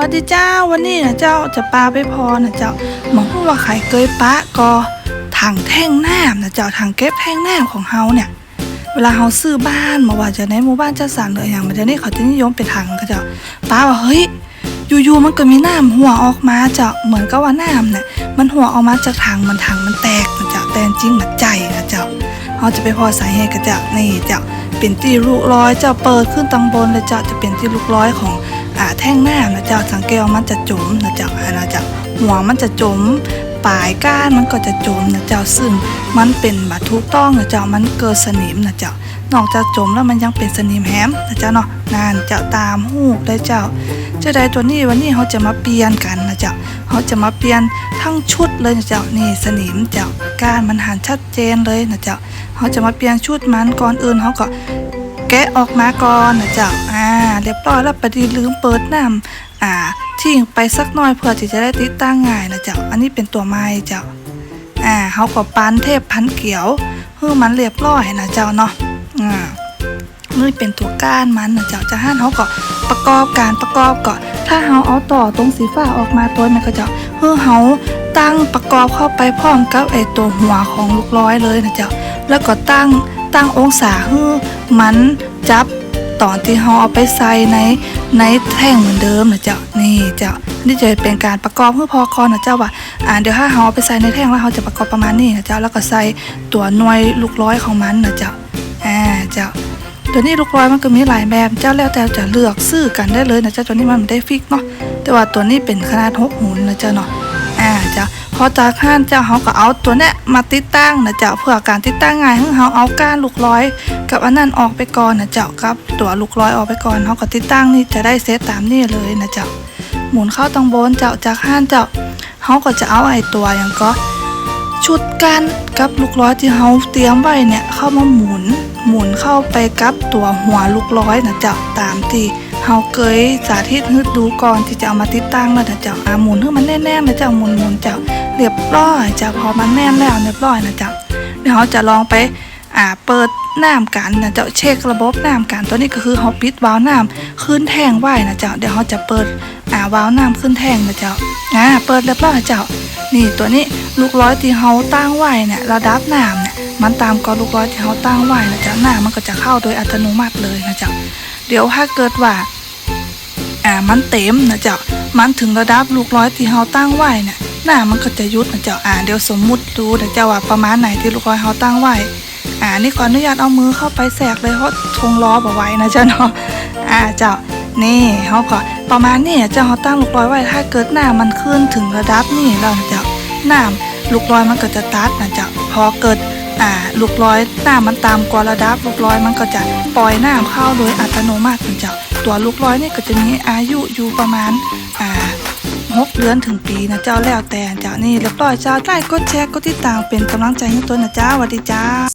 วัสดีเจ้าวันนี้นะเจ้าจะปลาไปพอนะเจ้าหมอพูดว่าไข่เกยปะก็ถังแท่งน้ำนะเจ้าถังเก็บแท่งน้ำของเฮาเนี่ยเวลาเฮาซื้อบ้านมาว่าจะในหมู่บ้านจัดสรรหรืออย่างมันจะนี่เขาจะนิยมเป็นถังก็เจ้าป้าว่าเฮ้ยอยู่ๆมันก็มีน้ำหัวออกมาเจ้าเหมือนกับว่าน้ำเนี่ยมันหัวออกมาจากถังมันถังมันแตกนะเจ้าแต่จริงมันใจนะเจ้าเขาจะไปพอสาเหตุก็เจ้านี่เจ้าเป็นที่ลูกร้อยเจ้าเปิดขึ้นตังบนเลยเจ้าจะเป็นที่ลูกร้อยของ อ่าแท่งหน้ำนะเจ้าสังเกตมันจะจมนะเจ้าอ่านะเจ้าหัวมันจะจมปลายก้านมันก็จะจมนะเจ้าซึ่งมันเป็นบัตถูกต้องนะเจ้ามันเกิดสนิมนะเจ้านอกจากจมแล้วมันยังเป็นสนิมแฮมนะเจ้าเนาะนานเจ้าตามหูได้เจ้าจ้าใดตัวนี้วันนี้เขาจะมาเปลี่ยนกันนะเจ้าเขาจะมาเปลี่ยนทั้งชุดเลยนะเจ้านี่สนิมเจ้าก้านมันหันชัดเจนเลยนะเจ้าเขาจะมาเปลี่ยนชุดมันก่อนอื่นเขาก็ะออกมาก่อนนะเจ้าอ่าเรียบร้อยแล้วปดีลืมเปิดน้ำอ่าทิ้งไปสักหน่อยเพื่อที่จะได้ติดตั้งง่ายนะเจ้าอันนี้เป็นตัวไม้เจ้าอ่าเขาก็ปานเทพพันเขียวเพื่อมันเรียบร้อยนะเจ้าเนาะอ่านี่เป็นตัวก้านมันนะเจ้าจะห้านเขาก็ประกอบการประกอบก่อนถ้าเขาเอาต่อตรงสีฟ้าออกมาตัวมันก็จะเพื่อเขาตั้งประกอบเข้าไปพร้อมกับไอตัวหัวของลูกร้อยเลยนะเจ้าแล้วก็ตั้ง ตั้งองศาให้มันจับตอนที่เราเอาไปใส่ในในแท่งเหมือนเดิมนะเจ้านี่เจ้านี่จะเป็นการประกอบเพื่อพอคอนนะเจ้าว่าอ่าเดี๋ยวถ้าเราเอาไปใส่ในแท่งแล้วเราจะประกอบประมาณนี้นะเจ้าแล้วก็ใส่ตัวหน่วยลูกร้อยของมันนะเจ้าอ่าเจ้าตัวนี้ลูกร้อยมันก็มีหลายแบบเจ้าแล้วแต่จะเลือกซื้อกันได้เลยนะเจ้าตัวนี้มันไม่ได้ฟิกเนาะแต่ว่าตัวนี้เป็นขนาดหกหุ่นนะเจ้าเนาะอ่าเจ้า พอจากข้านเจ้าเขาก็เอาตัวเนี้ยมาติดตั้งนะเจ้าเพื่อการติดตั้งง่ายให้เขาเอาก้านลูกร้อย กับอันนั้นออกไปก่อนนะเจ้ากับ ตัวลูกร้อยออกไปก่อนเขาก็ติดตั้งนี่จะได้เซตตามนี่เลยนะเจ้าหมุนเข้าตรงบนเจ้าจากข้านเจ้าเขาก็จะเอาไอ้ตัวอย่างก็ชุดกันกับลูกร้อยที่เขาเตรียมไว้เนี่ยเข้ามาหมุน หมุนเข้าไปกับตัวหัวลูกร้อยนะเจ้าตามที่ เขาเคยสาธิตให้ดูก่อนที่จะเอามาติดตั้งแล้วนะเจ้าอาหมุนให้มันแน่นๆนะเจ้าหมุนหมุนเจ้าเรียบร้อยเจ้าพอมันแน่นแล้วเรียบร้อยนะเจ้าเดี๋ยวเขาจะลองไปอ่าเปิดน้ำกันนะเจ้าเช็คระบบน้ำกันตัวนี้ก็คือเขาปิดวาล์วน้ำขึ้นแท่งไว้นะเจ้าเดี๋ยวเขาจะเปิดอ่าวาล์วน้ำขึ้นแท่งนะเจ้าอ่าเปิดเรียบร้อยเจ้านี่ตัวนี้ลูกร้อยที่เขาตั้งไว้เนี่ยระดับน้ำเนี่ยมันตามกอลูกร้อยที่เขาตั้งไว้นะจ๊ะน้ำมันก็จะเข้าโดยอัตโนมัติเลยนะจ๊ะเดี๋ยวถ้าเกิดว่า มันเต็มนะเจ๊ะมันถึงระดับลูกร้อยที่เขาตั้งไว้เนี่ยน้ำมันก็จะยุดนะเจ๊ะอ่าเดี๋ยวสมมุติดูนะเจ๊ะว่าประมาณไหนที่ลูกร้อยเขาตั้งไว้อ่านี่ขออนุญาตเอามือเข้าไปแสกเลยเพราะทงล้อเอาไว้นะเจ๊ะเนาะอ่าเจ้านี่เขาก็ประมาณนี้เจ้าเขาตั้งลูกร้อยไว้ถ้าเกิดหน้ำมันขึ้นถึงระดับนี่แล้วนะเจ้าหน้ำลูกร้อยมันก็จะตัดนะเจ้าพอเกิด อ่าลูกร้อยหน้ามันตามกวาระดับลูกร้อยมันก็จะปล่อยน้ำเข้าโดยอัตโนมัติเจ้าตัวลูกร้อยนี่ก็จะมีอายุอยู่ประมาณอ่าหกเดือนถึงปีนะเจ้าแล้วแต่เจ้านี่เรียบร้อยเจ้าได้กดแชร์กดติดตามเป็นกำลังใจให้ตัวนะเจ้าสวัสดีจ้า